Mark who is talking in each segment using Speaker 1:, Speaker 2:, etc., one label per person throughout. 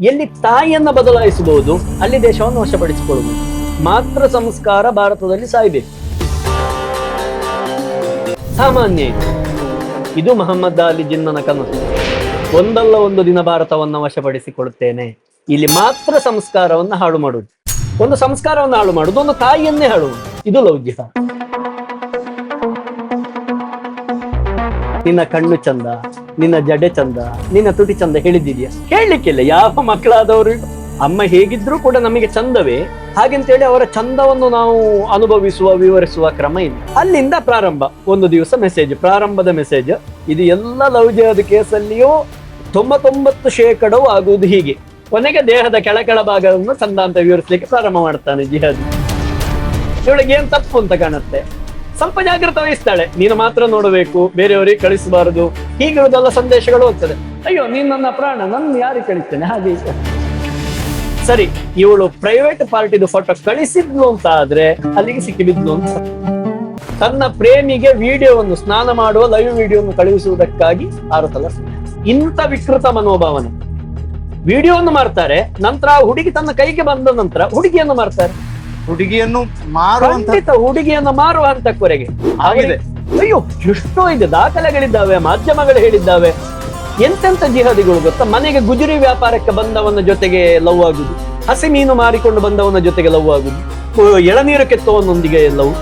Speaker 1: ಎಲ್ಲಿ ತಾಯಿಯನ್ನ ಬದಲಾಯಿಸಬಹುದು, ಅಲ್ಲಿ ದೇಶವನ್ನು ವಶಪಡಿಸಿಕೊಳ್ಳುವುದು. ಮಾತ್ರ ಸಂಸ್ಕಾರ ಭಾರತದಲ್ಲಿ ಸಾಯ್ಬೇಕು. ಸಾಮಾನ್ಯ ಇದು. ಮಹಮ್ಮದ್ ಅಲಿ ಜಿನ್ನನ ಕನಸು. ಒಂದಲ್ಲ ಒಂದು ದಿನ ಭಾರತವನ್ನ ವಶಪಡಿಸಿಕೊಳ್ಳುತ್ತೇನೆ. ಇಲ್ಲಿ ಮಾತ್ರ ಸಂಸ್ಕಾರವನ್ನ ಹಾಳು ಮಾಡುವುದು. ಒಂದು ಸಂಸ್ಕಾರವನ್ನು ಹಾಳು ಮಾಡುದು ಒಂದು ತಾಯಿಯನ್ನೇ ಹಾಳು ಇದು ಲೌಕಿಕ. ನಿನ್ನ ಕಣ್ಣು ಚಂದ. ನಿನ್ನ ಜಡೆ ಚಂದ, ನಿನ್ನ ತುಟಿ ಚಂದ ಹೇಳಿದ್ದೀಯಾ? ಹೇಳಲಿಕ್ಕಿಲ್ಲ, ಯಾವ ಮಕ್ಕಳಾದವರು? ಅಮ್ಮ ಹೇಗಿದ್ರು ಕೂಡ ನಮಗೆ ಚಂದವೇ. ಹಾಗೆಂತೇಳಿ ಅವರ ಚಂದವನ್ನು ನಾವು ಅನುಭವಿಸುವ, ವಿವರಿಸುವ ಕ್ರಮ ಇಲ್ಲ. ಅಲ್ಲಿಂದ ಪ್ರಾರಂಭ. ಒಂದು ದಿವಸ ಮೆಸೇಜ್ ಪ್ರಾರಂಭದ ಮೆಸೇಜ್ ಇದು ಎಲ್ಲ ಲವ್ ಜಿಹಾದ್ ಕೇಸಲ್ಲಿಯೂ ತೊಂಬತ್ತೊಂಬತ್ತು ಶೇಕಡವು ಆಗುವುದು ಹೀಗೆ. ಕೊನೆಗೆ ದೇಹದ ಕೆಳಕೆಳ ಕೆಳ ಭಾಗವನ್ನು ಚಂದ ಅಂತ ವಿವರಿಸಲಿಕ್ಕೆ ಪ್ರಾರಂಭ ಮಾಡ್ತಾನೆ ಜಿಹಾದ್. ಇವಳಿಗೆ ಏನ್ ತಪ್ಪು ಅಂತ ಕಾಣುತ್ತೆ? ಸ್ವಲ್ಪ ಜಾಗೃತ ವಹಿಸ್ತಾಳೆ. ನೀನು ಮಾತ್ರ ನೋಡಬೇಕು, ಬೇರೆಯವರಿಗೆ ಕಳಿಸಬಾರದು. ಹೀಗಿರುವುದೆಲ್ಲ ಸಂದೇಶಗಳು ಹೋಗ್ತದೆ. ಅಯ್ಯೋ, ನೀನ್ ನನ್ನ ಪ್ರಾಣ ನನ್ನ ಯಾರಿಗೆ ಕಳಿಸ್ತೇನೆ? ಹಾಗೆ. ಸರಿ, ಇವಳು ಪ್ರೈವೇಟ್ ಪಾರ್ಟಿದು ಫೋಟೋ ಕಳಿಸಿದ್ಲು ಅಂತ ಆದ್ರೆ ಅಲ್ಲಿಗೆ ಸಿಕ್ಕಿಬಿದ್ಲು ಅಂತ. ತನ್ನ ಪ್ರೇಮಿಗೆ ವಿಡಿಯೋವನ್ನು ಸ್ನಾನ ಮಾಡುವ ಲೈವ್ ವಿಡಿಯೋವನ್ನು ಕಳುಹಿಸುವುದಕ್ಕಾಗಿ ಆರು ಸಲ ಇಂಥ ವಿಕೃತ ಮನೋಭಾವನೆ. ವಿಡಿಯೋವನ್ನು ಮಾಡ್ತಾರೆ ನಂತರ ಹುಡುಗಿ ತನ್ನ ಕೈಗೆ ಬಂದ ನಂತರ ಹುಡುಗಿಯನ್ನು ಮಾಡ್ತಾರೆ
Speaker 2: ಹುಡುಗಿಯನ್ನು ಮಾರುವಂತ
Speaker 1: ಹುಡುಗಿಯನ್ನು ಮಾರುವ ಹಂತಕ್ವರೆಗೆ
Speaker 2: ಆಗಿದೆ.
Speaker 1: ಅಯ್ಯೋ ಎಷ್ಟೋ ಇದೆ ದಾಖಲೆಗಳಿದ್ದಾವೆ ಮಾಧ್ಯಮಗಳು ಹೇಳಿದ್ದಾವೆ. ಎಂತೆಂತ ಜಿಹಾದಿಗಳು ಗೊತ್ತಾ? ಮನೆಗೆ ಗುಜರಿ ವ್ಯಾಪಾರಕ್ಕೆ ಬಂದವನ ಜೊತೆಗೆ ಲವ್ ಆಗುದು. ಹಸಿ ಮೀನು ಮಾರಿಕೊಂಡು ಬಂದವನ ಜೊತೆಗೆ ಲವ್ ಆಗುದು. ಎಳನೀರು ಕೆತ್ತವನೊಂದಿಗೆ ಲವ್.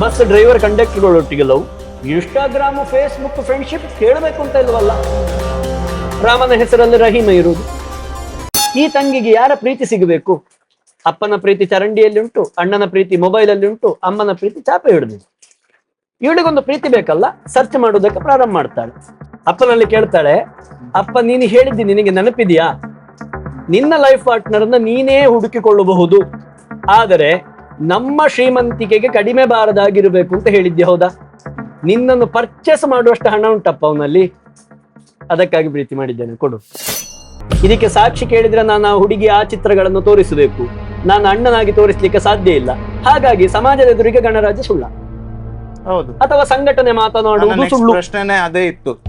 Speaker 1: ಬಸ್ ಡ್ರೈವರ್ ಕಂಡಕ್ಟರ್ಗಳೊಟ್ಟಿಗೆ ಲವ್. ಇನ್ಸ್ಟಾಗ್ರಾಮ್ ಫೇಸ್ಬುಕ್ ಫ್ರೆಂಡ್ಶಿಪ್ ಕೇಳಬೇಕು ಅಂತ ಇಲ್ವಲ್ಲ? ರಾಮನ ಹೆಸರಲ್ಲಿ ರಹೀಮ ಇರುವುದು. ಈ ತಂಗಿಗೆ ಯಾರ ಪ್ರೀತಿ ಸಿಗಬೇಕು? ಅಪ್ಪನ ಪ್ರೀತಿ ಚರಂಡಿಯಲ್ಲಿ ಉಂಟು, ಅಣ್ಣನ ಪ್ರೀತಿ ಮೊಬೈಲ್ ಅಲ್ಲಿ ಉಂಟು, ಅಮ್ಮನ ಪ್ರೀತಿ ಚಾಪೆ ಹಿಡಿದು. ಇವಳಿಗೊಂದು ಪ್ರೀತಿ ಬೇಕಲ್ಲ ಸರ್ಚ್ ಮಾಡುವುದಕ್ಕೆ ಪ್ರಾರಂಭ ಮಾಡ್ತಾಳೆ. ಅಪ್ಪನಲ್ಲಿ ಕೇಳ್ತಾಳೆ, ಅಪ್ಪ ನೀನು ಹೇಳಿದ್ದಿ ನಿನಗೆ ನೆನಪಿದೆಯಾ? ನಿನ್ನ ಲೈಫ್ ಪಾರ್ಟ್ನರ್ ಅನ್ನ ನೀನೇ ಹುಡುಕಿಕೊಳ್ಳಬಹುದು. ಆದರೆ ನಮ್ಮ ಶ್ರೀಮಂತಿಕೆಗೆ ಕಡಿಮೆ ಬಾರದಾಗಿರಬೇಕು ಅಂತ ಹೇಳಿದ್ದೆ ಹೌದಾ? ನಿನ್ನನ್ನು ಪರ್ಚೇಸ್ ಮಾಡುವಷ್ಟು ಹಣ ಉಂಟಪ್ಪ ಅವನಲ್ಲಿ. ಅದಕ್ಕಾಗಿ ಪ್ರೀತಿ ಮಾಡಿದ್ದೇನೆ, ಕೊಡು. ಇದಕ್ಕೆ ಸಾಕ್ಷಿ ಕೇಳಿದ್ರೆ ನಾನು ಆ ಹುಡುಗಿ ಆ ಚಿತ್ರಗಳನ್ನು ತೋರಿಸಬೇಕು. ನಾನು ಅಣ್ಣನಾಗಿ ತೋರಿಸ್ಲಿಕ್ಕೆ ಸಾಧ್ಯ ಇಲ್ಲ. ಹಾಗಾಗಿ ಸಮಾಜದ ಎದುರಿಗೆ ಗಣರಾಜ್ಯ ಸುಳ್ಳ.
Speaker 2: ಹೌದು.
Speaker 1: ಅಥವಾ ಸಂಘಟನೆ ಮಾತನಾಡುವುದು ಸುಳ್ಳು.
Speaker 2: ಪ್ರಶ್ನೆನೇ ಅದೇ ಇತ್ತು.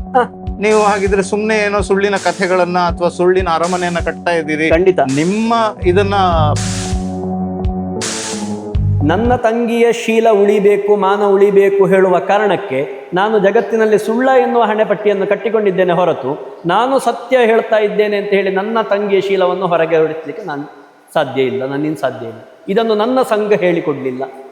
Speaker 2: ನೀವು ಹಾಗಿದ್ರೆ ಸುಮ್ನೆ ಏನೋ ಸುಳ್ಳಿನ ಕಥೆಗಳನ್ನ ಅಥವಾ ಸುಳ್ಳಿನ ಅರಮನೆಯನ್ನ ಕಟ್ತಾ ಇದ್ದೀರಿ.
Speaker 1: ಖಂಡಿತ.
Speaker 2: ನಿಮ್ಮ ಇದನ್ನ
Speaker 1: ನನ್ನ ತಂಗಿಯ ಶೀಲ ಉಳಿಬೇಕು ಮಾನ ಉಳಿಬೇಕು ಹೇಳುವ ಕಾರಣಕ್ಕೆ ನಾನು ಜಗತ್ತಿನಲ್ಲಿ ಸುಳ್ಳ ಎನ್ನುವ ಹಣೆಪಟ್ಟಿಯನ್ನು ಕಟ್ಟಿಕೊಂಡಿದ್ದೇನೆ ಹೊರತು ನಾನು ಸತ್ಯ ಹೇಳ್ತಾ ಇದ್ದೇನೆ ಅಂತ ಹೇಳಿ ನನ್ನ ತಂಗಿಯ ಶೀಲವನ್ನು ಹೊರಗೆ ಹೊಡಿಸಲಿಕ್ಕೆ ನಾನು ಸಾಧ್ಯ ಇಲ್ಲ ನನ್ನಿಂದ ಸಾಧ್ಯ ಇಲ್ಲ. ಇದನ್ನು ನನ್ನ ಸಂಘ ಹೇಳಿಕೊಡ್ಲಿಲ್ಲ.